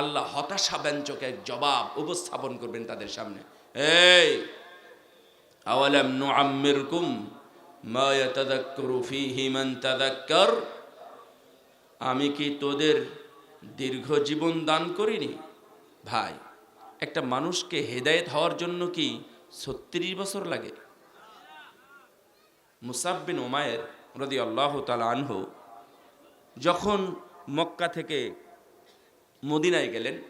আল্লাহ হতাশা ব্যঞ্জক এক জবাব উপস্থাপন করবেন তাদের সামনে। এই, আওয়ালাম নুআম্মিরকুম মা ইয়াতাযাক্কারু ফীহি মান তাযাক্কার। আমি কি তোদের দীর্ঘ জীবন দান করিনি? ভাই, একটা মানুষকে হেদায়েত হওয়ার জন্য কি ছত্রিশ বছর লাগে? মুসাববিন ওমায়ের রদি আল্লাহ তালা আনহু যখন মক্কা থেকে মদিনায় গেলেন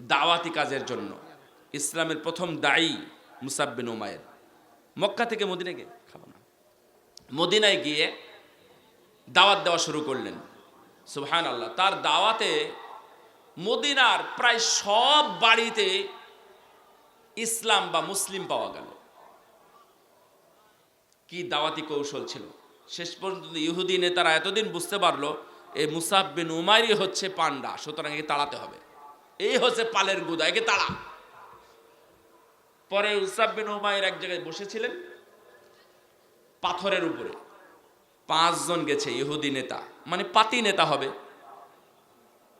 দাওয়াতি কাজের জন্য। ইসলামের প্রথম দায়ী মুসাববিন ওমায়ের মক্কা থেকে মদিনায় গিয়ে খাব না। মদিনায় গিয়ে দাওয়াত দেওয়া শুরু করলেন। সুবহান আল্লাহ তার দাওয়াতে মদিনার প্রায় সব বাড়িতে ইসলাম বা মুসলিম পাওয়া গেল। কি দাওয়াতি কৌশল ছিল? শেষ পর্যন্ত ইহুদি নেতারা এতদিন বুঝতে পারল এই মুসাব বিন উমাইরই হচ্ছে পান্ডা সুতরাং একে তাড়াতে হবে। এই হচ্ছে পালের গুদা, একে তাড়া। পরে উসাব বিন উমাইর এক জায়গায় বসেছিলেন, পাথরের উপরে। পাঁচজন গেছে, ইহুদি নেতা মানে পাতি নেতা হবে।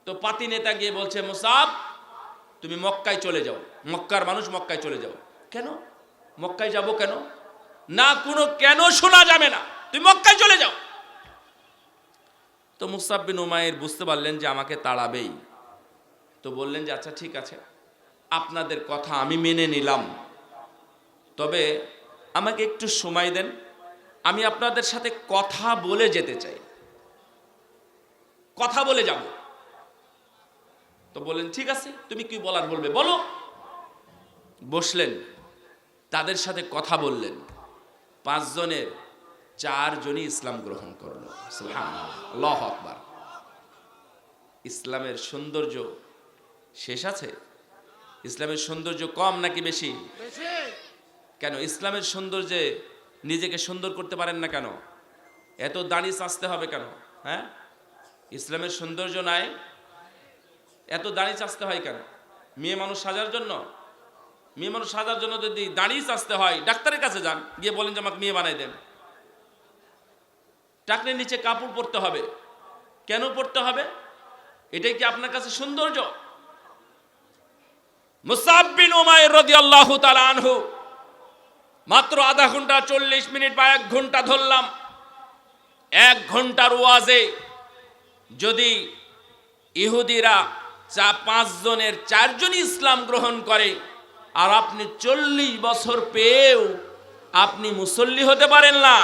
তো পাতি নেতা গিয়ে বলছে, মুসাব, তুমি মক্কায় চলে যাও। মক্কার মানুষ মক্কায় চলে যাও। কেন? মক্কায় যাব কেন? না, কোনো কেন শোনা যাবে না। তুমি মক্কায় চলে যাও। তো মুসাব উমায়ের বুঝতে পারলেন যে আমাকে তাড়াবেই। তো বললেন যে আচ্ছা ঠিক আছে, আপনাদের কথা আমি মেনে নিলাম। তবে আমাকে একটু সময় দেন, আমি আপনাদের সাথে কথা বলে যেতে চাই। কথা বলে যাব। তো বললেন, ঠিক আছে, তুমি কি বলার বলবে? বলো। বসলেন, তাদের সাথে কথা বললেন। পাঁচজনের চারজনই ইসলাম গ্রহণ করল। আল্লাহ আকবার। ইসলামের সৌন্দর্য শেষ আছে? ইসলামের সৌন্দর্য কম নাকি বেশি? কেন? ইসলামের সৌন্দর্যে নিজেকে সুন্দর করতে পারেন না কেন? এত দাঁড়ি চাচতে হবে কেন? হ্যাঁ? ইসলামের সৌন্দর্য নাই এত দাঁড়ি চাচতে হয় কেন? মেয়ে মানুষ সাজার জন্য? মেয়ে মানুষ সাজার জন্য যদি দাঁড়িয়ে চাচতে হয় ডাক্তারের কাছে যান গিয়ে বলেন যে আমাকে মেয়ে বানাই দেন। টাকনের নিচে কাপড় পরতে হবে। কেন পরতে হবে? এটাই কি আপনার কাছে সৌন্দর্য? মুসাব্বিন ওমায়ের রদি আল্লাহ আনহু, মাত্র আধা ঘণ্টা চল্লিশ মিনিট বা এক ঘণ্টা ধরলাম। এক ঘণ্টার ওয়াজে যদি ইহুদিরা চা পাঁচজনের চারজনই ইসলাম গ্রহণ করে, আর আপনি চল্লিশ বছর পেয়েও আপনি মুসল্লি হতে পারেন না।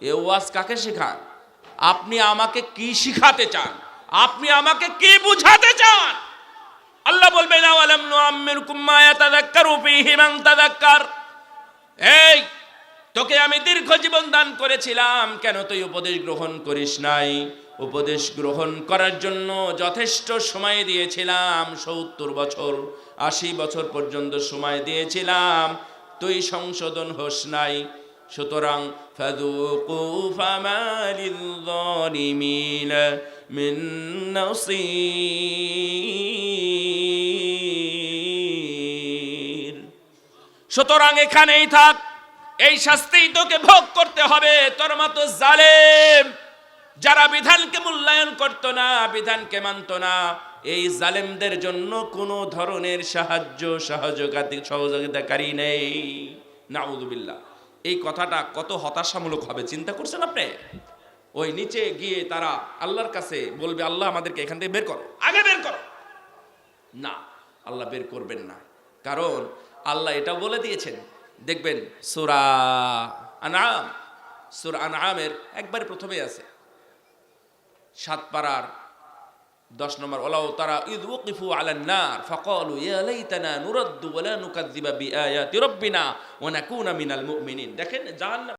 এ ওয়াজ কাকে শেখান? আপনি আমাকে কি শিখাতে চান? আপনি আমাকে কি বুঝাতে চান? আল্লাহ বলবেন, আওয়ালাম নুআম্মিরকুম মা ইয়াতাযাক্কারু ফীহি মান তাযাক্কার? এই, তোকে আমি দীর্ঘ জীবন দান করেছিলাম, কেন তুই উপদেশ গ্রহণ করিস নাই? উপদেশ গ্রহণ করার জন্য যথেষ্ট সময় দিয়েছিলাম, সত্তর বছর, আশি বছর পর্যন্ত সময় দিয়েছিলাম, তুই সংশোধন হোস নাই। সুতরাং সুতরাং এখানেই থাক, এই শাস্তিই তোকে ভোগ করতে হবে, তোর মতো জালেম যারা বিধানকে মূল্যায়ন করত না, বিধানকে মানত না, এই জালেমদের জন্য কোনো ধরনের সাহায্য, সহযোগিতা, সহযোগিতাকারী নেই। নাউদুবিল্লাহ এই কথাটা কত হতাশামূলক হবে, চিন্তা করছেন আপনি? ওই নিচে গিয়ে তারা আল্লাহর কাছে বলবে, আল্লাহ আমাদেরকে এখান থেকে বের করো। আগে বের করো। না, আল্লাহ বের করবেন না। কারণ আল্লাহ এটা বলে দিয়েছেন। দেখবেন সুরা আনাম সুরা আনামের একবারে প্রথমেই আছে। সাত পাড়ার দশ নম্বর ওলাও তারা ইদ ওকিফু আলান নার ফাকালু ইয়া লাইতানা নুরাদ্দু ওয়া লা নুকাযযিবা বিআয়াতি রাব্বিনা ওয়া নাকুনা মিনাল মুমিনিন দেখেন জাহান্নাম